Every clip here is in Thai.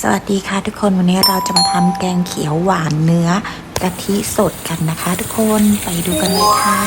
สวัสดีค่ะทุกคนวันนี้เราจะมาทำแกงเขียวหวานเนื้อกะทิสดกันนะคะ ทุกคนไปดูกันเลยค่ะ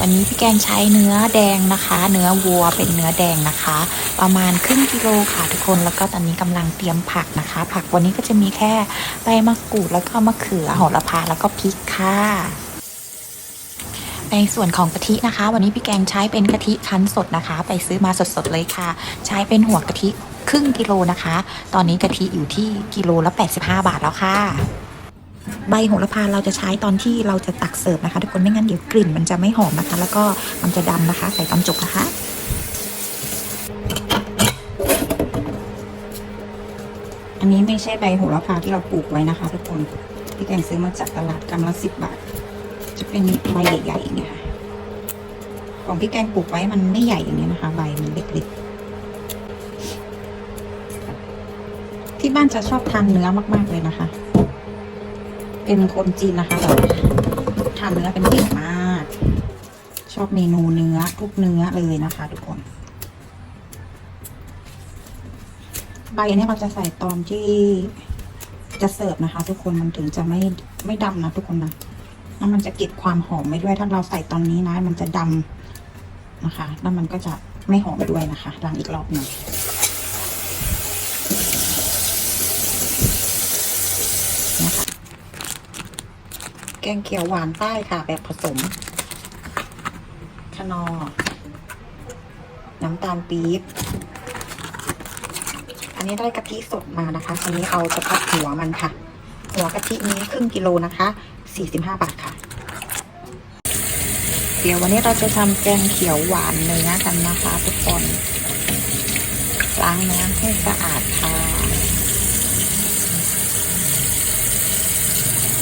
วันนี้พี่แกงใช้เนื้อแดงนะคะ เนื้อวัวเป็นเนื้อแดงนะคะ ประมาณครึ่งกิโลค่ะทุกคนแล้วก็ตอนนี้กำลังเตรียมผักนะคะ ผักวันนี้ก็จะมีแค่ใบมะกรูดแล้วก็มะเขือโหระพาแล้วก็พริกค่ะ ในส่วนของกะทินะคะ วันนี้พี่แกงใช้เป็นกะทิคั้นสดนะคะ ไปซื้อมาสดๆเลยค่ะ ใช้เป็นหัวกะทิครึ่งกิโลนะคะ ตอนนี้กะทิอยู่ที่กิโลละ 85 บาทแล้วค่ะ ใบโหระพาเราจะใช้ตอนที่เราจะตักเสิร์ฟนะคะ ทุกคนไม่งั้นเดี๋ยวกลิ่นมันจะไม่หอมนะคะ แล้วก็มันจะดำนะคะ ใส่ตอนจบนะคะอันนี้ไม่ใช่ใบโหระพาที่เราปลูกไว้นะคะ ทุกคน พี่แกงซื้อมาจากตลาดกำละสิบบาท จะเป็นใบใหญ่ๆอย่างเงี้ยค่ะของพี่แกงปลูกไว้มันไม่ใหญ่อย่างเงี้ยนะคะ ใบมันเล็กๆ ที่บ้านจะชอบทานเนื้อมาก ๆเลยนะคะ เป็นคนจีนนะคะแบบทานเนื้อเป็นเก่งมาก ชอบเมนูเนื้อทุกเนื้อเลยนะคะ ทุกคน ใบนี้เราจะใส่ตอนที่จะเสิร์ฟนะคะ ทุกคนมันถึงจะไม่ไม่ดำนะทุกคนนะ แล้วมันจะเก็บความหอมไว้ด้วย ถ้าเราใส่ตอนนี้นะ มันจะดำนะคะ แล้วมันก็จะไม่หอมด้วยนะคะล้างอีกรอบหนึ่งนะคะแกงเขียวหวานใต้ค่ะ แบบผสมคนอ น้ำตาลปี๊บอันนี้ได้กะทิสดมานะคะอันนี้เอาเฉพาะหัวมันค่ะ หัวกะทินี้ครึ่งกิโลนะคะ45 บาทค่ะ เดี๋ยววันนี้เราจะทำแกงเขียวหวานเนื้อกันนะคะทุกคนล้างน้ำให้สะอาดค่ะ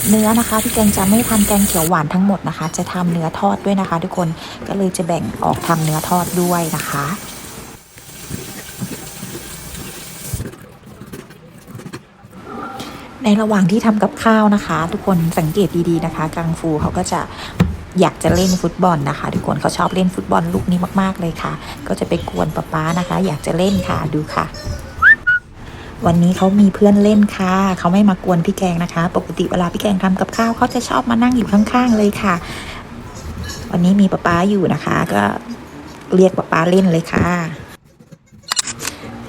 เนื้อนะคะพี่แกงจะไม่ทำแกงเขียวหวานทั้งหมดนะคะ จะทำเนื้อทอดด้วยนะคะ ทุกคนก็เลยจะแบ่งออกทำเนื้อทอดด้วยนะคะ ในระหว่างที่ทำกับข้าวนะคะ ทุกคนสังเกตดีๆนะคะ กังฟูเขาก็จะอยากจะเล่นฟุตบอลนะคะ ทุกคนเขาชอบเล่นฟุตบอลลูกนี้มากๆเลยค่ะ ก็จะไปกวนป๊าป๊านะคะ อยากจะเล่นค่ะดูค่ะ วันนี้เขามีเพื่อนเล่นค่ะเขาไม่มากวนพี่แกงนะคะ ปกติเวลาพี่แกงทำกับข้าวเขาจะชอบมานั่งอยู่ข้างๆเลยค่ะ วันนี้มีป๊าป๊าอยู่นะคะ ก็เรียกป๊าป๊าเล่นเลยค่ะ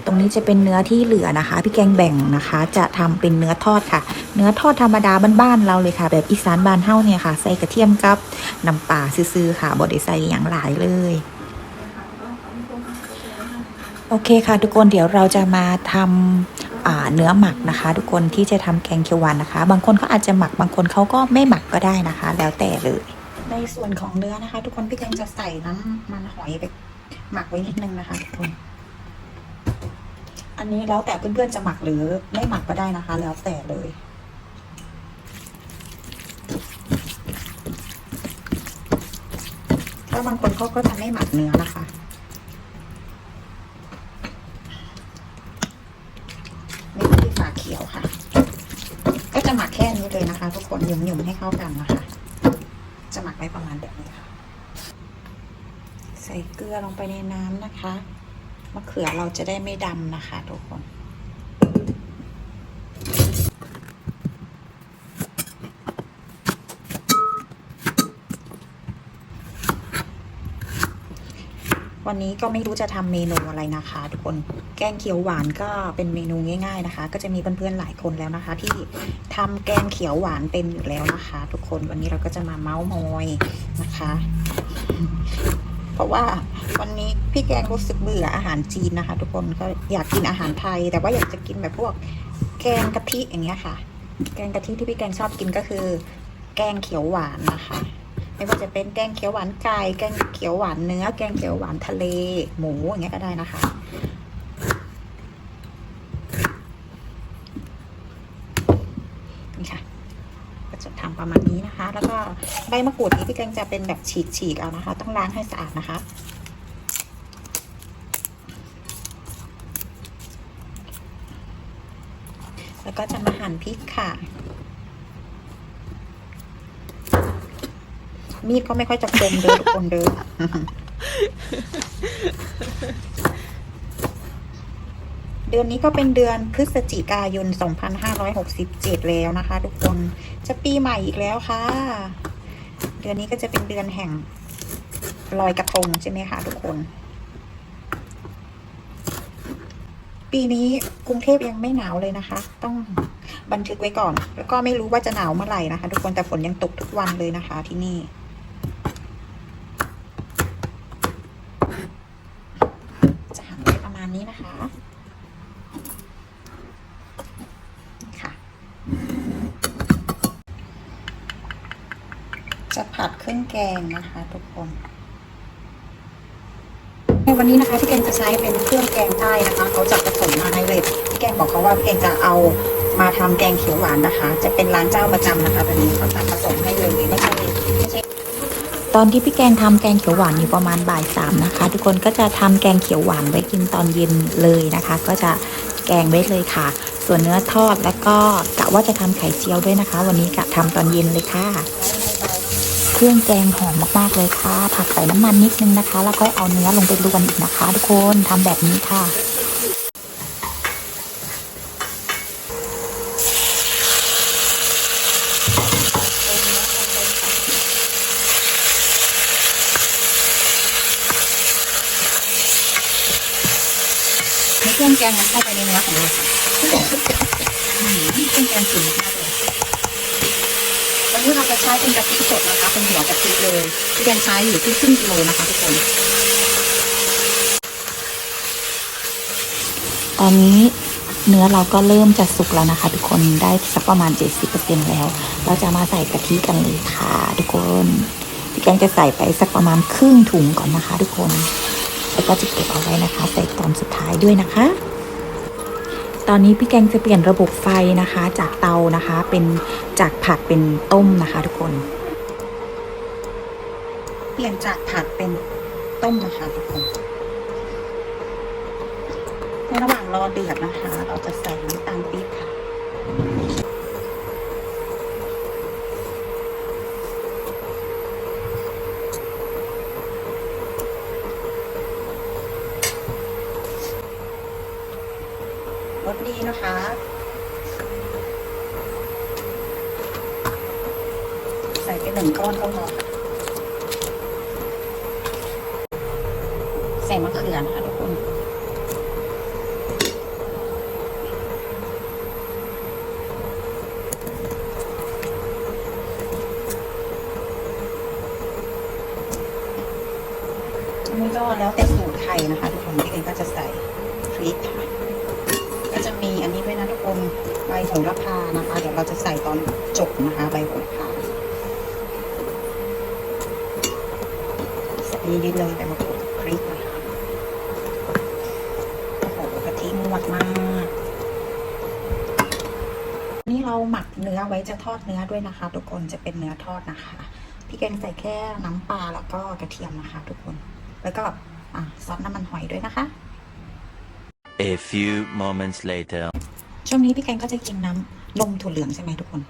รงนี้จะเป็นเนื้อที่เหลือนะคะ พี่แกงแบ่งนะคะ จะทำเป็นเนื้อทอดค่ะ เนื้อทอดธรรมดาบ้านๆเราเลยค่ะ แบบอีสานบ้านเฮาเนี่ยค่ะ ใส่กระเทียมกับน้ำปลาซื่อๆค่ะบไดใส่อย่างหลายเลยโอเคค่ะ ทุกคนเดี๋ยวเราจะมาทำเนื้อหมักนะคะ ทุกคนที่จะทำแกงเขียวหวานนะคะ บางคนเขาอาจจะหมักบางคนเขาก็ไม่หมักก็ได้นะคะ แล้วแต่เลย ในส่วนของเนื้อนะคะ ทุกคนพี่แกงจะใส่น้ำมันหอยไปหมักไว้นิดนึงนะคะ ทุกคน อันนี้แล้วแต่เพื่อนๆจะหมักหรือไม่หมักก็ได้นะคะ แล้วแต่เลยถ้าบางคนเขาก็จะไม่หมักเนื้อนะคะนี่คือฝาเขียวค่ะ ก็จะหมักแค่นี้เลยนะคะ ทุกคนหยุ่มๆให้เข้ากันนะคะ จะหมักไว้ประมาณแบบนี้ค่ะ ใส่เกลือลงไปในน้ำนะคะ มะเขือเราจะได้ไม่ดำนะคะทุกคนวันนี้ก็ไม่รู้จะทำเมนูอะไรนะคะ ทุกคนแกงเขียวหวานก็เป็นเมนูง่าย ๆนะคะ ก็จะมีเพื่อนๆหลายคนแล้วนะคะ ที่ทำแกงเขียวหวานเป็นอยู่แล้วนะคะ ทุกคนวันนี้เราก็จะมาเมาส์มอยนะคะ เพราะว่าวันนี้พี่แกงรู้สึกเบื่ออาหารจีนนะคะ ทุกคนก็อยากกินอาหารไทย แต่ว่าอยากจะกินแบบพวกแกงกะทิอย่างเงี้ยค่ะ แกงกะทิที่พี่แกงชอบกินก็คือ แกงเขียวหวานนะคะ ไม่ว่าจะเป็นแกงเขียวหวานไก่แกงเขียวหวานเนื้อ แกงเขียวหวานทะเล หมูอย่างเงี้ยก็ได้นะคะ นี่ค่ะ ก็จะทำ ประมาณนี้นะคะ แล้วก็ใบมะกรูดนี้พี่แกงจะเป็นแบบฉีกๆเอานะคะ ต้องล้างให้สะอาดนะคะ แล้วก็จะมาหั่นพริกค่ะ มีดก็ไม่ค่อยจะคมเด้อทุกคนเด้อ เดือนนี้ก็เป็นเดือนพฤศจิกายน 2567 แล้วนะคะ ทุกคนจะปีใหม่อีกแล้วค่ะ เดือนนี้ก็จะเป็นเดือนแห่งลอยกระทงใช่ไหมคะทุกคน ปีนี้กรุงเทพยังไม่หนาวเลยนะคะ ต้องบันทึกไว้ก่อน แล้วก็ไม่รู้ว่าจะหนาวเมื่อไหร่นะคะ ทุกคนแต่ฝนยังตกทุกวันเลยนะคะที่นี่ จะหั่นไว้ประมาณนี้นะคะ ค่ะ จะผัดขึ้นแกงนะคะทุกคนในวันนี้นะคะพี่แกงจะใช้เป็นเครื่องแกงใต้นะคะเขาจะผสมมาให้เลยพี่แกงบอกเขาว่าพี่แกงจะเอามาทำแกงเขียวหวานนะคะ จะเป็นร้านเจ้าประจำนะคะตอนนี้เขาจะผสมให้เลยไม่ใช่ไม่ใช่ตอนที่พี่แกงทำแกงเขียวหวานอยู่ประมาณบ่ายสามนะคะ ทุกคนก็จะทำแกงเขียวหวานไว้กินตอนเย็นเลยนะคะ ก็จะแกงไว้เลยค่ะ ส่วนเนื้อทอดแล้วก็กะว่าจะทำไข่เจียวด้วยนะคะ วันนี้กะทำตอนเย็นเลยค่ะ เครื่องแกงหอมมากๆเลยค่ะ ผัดใส่น้ำมันนิดนึงนะคะ แล้วก็เอาเนื้อลงไปรวนอีกนะคะ ทุกคนทำแบบนี้ค่ะให้เครื่องแกงมันเข้าไปในเนื้อของเราค่ะอืมเครื่องแกงสุด ที่เราจะใช้เป็นกะทิสดนะคะ เป็นหัวกะทิเลยที่แกงใช้อยู่ที่ครึ่งกิโลนะคะทุกคนตอนนี้เนื้อเราก็เริ่มจะสุกแล้วนะคะ ทุกคนได้สักประมาณ 70%แล้ว เราจะมาใส่กะทิกันเลยค่ะทุกคนพี่แกงจะใส่ไปสักประมาณครึ่งถุงก่อนนะคะ ทุกคน แล้วก็จะเก็บเอาไว้นะคะ ใส่ตอนสุดท้ายด้วยนะคะ ตอนนี้พี่แกงจะเปลี่ยนระบบไฟนะคะ จากเตานะคะ เป็นจากผัดเป็นต้มนะคะ ทุกคน เปลี่ยนจากผัดเป็นต้มนะคะทุกคนในระหว่างรอเดือดนะคะ เราจะใส่น้ำตาลปี๊บค่ะ รสดีนะคะใส่ไปหนึ่งก้อนก็พอใส่มะเขือนะคะทุกคนนนี้ก็แล้วแต่สูตรใครนะคะ ทุกคนที่เองก็จะใส่พริกค่ะ ก็จะมีอันนี้ด้วยนะทุกคนใบโหระพานะคะ เดี๋ยวเราจะใส่ตอนจบนะคะ ใบโหระพาใส่เยอะเลยใบมะกรูดพริกนะคะโอ้โหกะทิงวดมากนี่เราหมักเนื้อไว้จะทอดเนื้อด้วยนะคะ ทุกคนจะเป็นเนื้อทอดนะคะพี่แกงใส่แค่น้ำปลาแล้วก็กระเทียมนะคะ ทุกคน แล้วก็อซอสน้ำมันหอยด้วยนะคะ A few moments later. ช่วงนี้พี่แกงก็จะกินน้ำนมถั่วเหลืองใช่ไหมทุกคน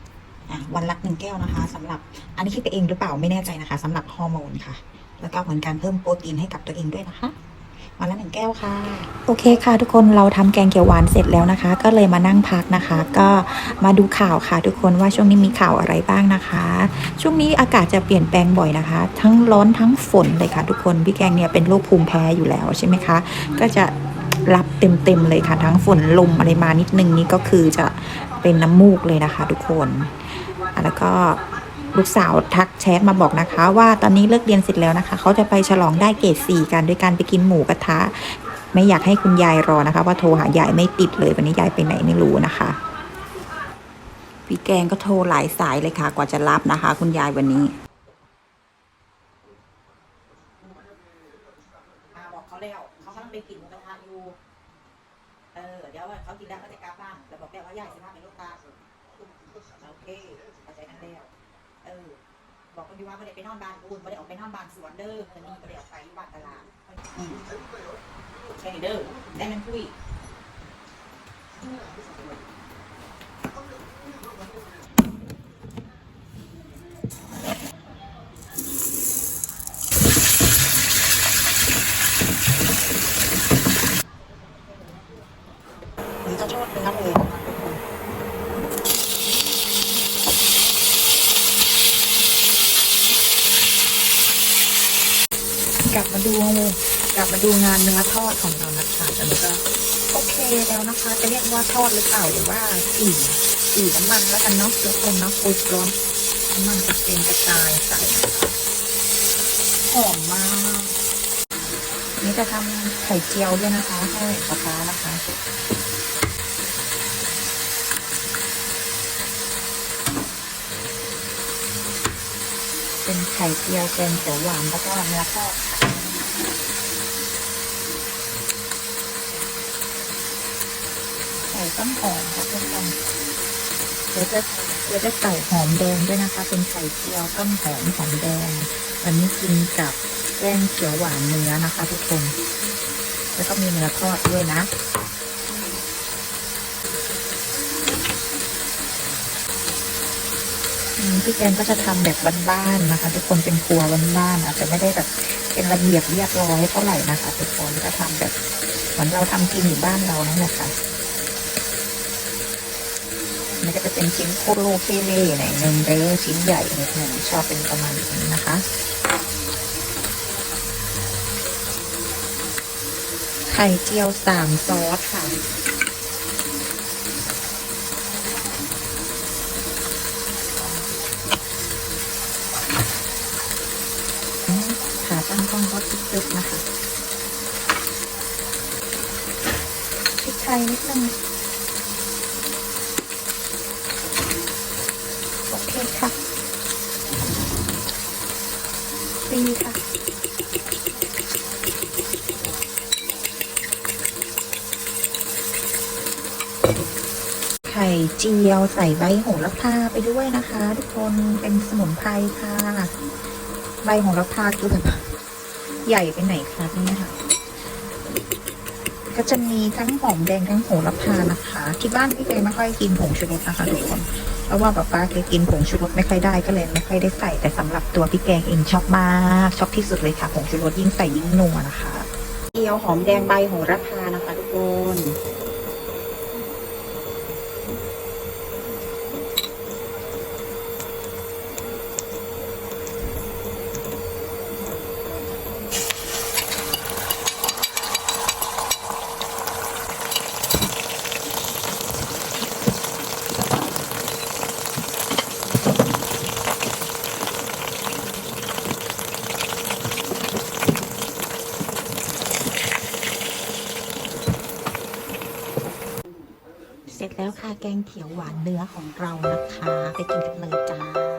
อะวันละหนึ่งแก้วนะคะสำหรับอันนี้คิดไปเองหรือเปล่าไม่แน่ใจนะคะสำหรับฮอร์โมนค่ะ แล้วก็เหมือนการเพิ่มโปรตีนให้กับตัวเองด้วยนะคะวันละหนึ่งแก้วค่ะ โอเคค่ะ ทุกคนเราทำแกงเขียวหวานเสร็จแล้วนะคะ ก็เลยมานั่งพักนะคะ ก็มาดูข่าวค่ะ ทุกคนว่าช่วงนี้มีข่าวอะไรบ้างนะคะ ช่วงนี้อากาศจะเปลี่ยนแปลงบ่อยนะคะ ทั้งร้อนทั้งฝนเลยค่ะ ทุกคนพี่แกงเนี่ยเป็นโรคภูมิแพ้อยู่แล้วใช่ไหมคะ ก็จะ รับเต็มๆเลยค่ะ ทั้งฝนลมอะไรมานิดนึงนี่ก็คือจะเป็นน้ำมูกเลยนะคะ ทุกคนแล้วก็ลูกสาวทักแชทมาบอกนะคะ ว่าตอนนี้เลิกเรียนเสร็จแล้วนะคะ เขาจะไปฉลองได้เกรดสี่กันด้วยการไปกินหมูกระทะ ไม่อยากให้คุณยายรอนะคะ ว่าโทรหายายไม่ติดเลยวันนี้ยายไปไหนไม่รู้นะคะพี่แกงก็โทรหลายสายเลยค่ะ กว่าจะรับนะคะ คุณยายวันนี้ บอกเขาแล้วเขากำลังไปกินหมูกระทะอยู่ เออ เดี๋ยวเขากินแล้วเขาจะกลับบ้านแล้วบอกแล้วว่าย่ายสิพาไปโรงพยาบาลโอเคเข้าใจกันแล้ว เออ บอกค นที่ว่าไม่ได้ไปนอนบ้านอุ่นไม่ได้ออกไปนอนบ้านสวนเด้อคนนี้ไม่ได้ออกไปอยู่บ้านตลาดอืมใช่เด้อได้มันคุย นื้อเลยนะคะทุกคน กลับมาดูกลับมาดูงานเนื้อทอดของเรานะคะตอนนี้ก็โอเคแล้วนะคะ จะเรียกว่าทอดหรือเปล่าหรือว่าสีสีน้ำมันแล้วกันเนาะทุกคนเนาะปุ๊บร้อนน้ำมันกระเซ็นกระจายใส่หอมมาก นี่จะทำไข่เจียวด้วยนะคะให้ปลาปลานะคะ เป็นไข่เจียวแกงเขียวหวานแล้วก็เนื้อทอดค่ะใส่ต้นหอมค่ะเพื่อนๆเดี๋ยวจะเดี๋ยวจะใส่หอมแดงด้วยนะคะ เป็นไข่เจียวต้นหอมหอมแดงอันนี้กินกับแกงเขียวหวานเนื้อนะคะ ทุกคน แล้วก็มีเนื้อทอดด้วยนะ อืม พี่แกนก็จะทำแบบบ้านๆนะคะ ทุกคนเป็นครัวบ้านๆอาจจะไม่ได้แบบเป็นระเบียบเรียบร้อยเท่าไหร่นะคะทุกคนก็ทำแบบเหมือนเราทำกินอยู่บ้านเรานั่นแหละค่ะมันก็จะเป็นชิ้นโคโลเคเล่หน่อยหนึ่งเด้อชิ้นใหญ่นิดหนึ่งชอบเป็นประมาณนี้นะคะไข่เจียวสามซอสค่ะ ขา ตั้งกล้องก็ตึกๆนะคะพริกไทยนิดนึงโอเคค่ะดีค่ะไข่เจียวใส่ใบโหระพาไปด้วยนะคะ ทุกคนเป็นสมุนไพรค่ะ ใบโหระพาคือแบบ ใหญ่ไปไหนคะเนี่ยค่ะ ก็จะมีทั้งหอมแดงทั้งโหระพานะคะ ที่บ้านพี่เกไม่ค่อยกินผงชูรสนะคะทุกคนเพราะว่าป๊าป้าแกกินผงชูรสไม่ค่อยได้ก็เลยไม่ค่อยได้ใส่ แต่สำหรับตัวพี่แกงเองชอบมากชอบที่สุดเลยค่ะผงชูรสยิ่งใส่ยิ่งนัวนะคะเจียวหอมแดงใบโหระพานะคะ ทุกคน แล้วค่ะ แกงเขียวหวานเนื้อของเรานะคะ ไปกินกันเลยจ้า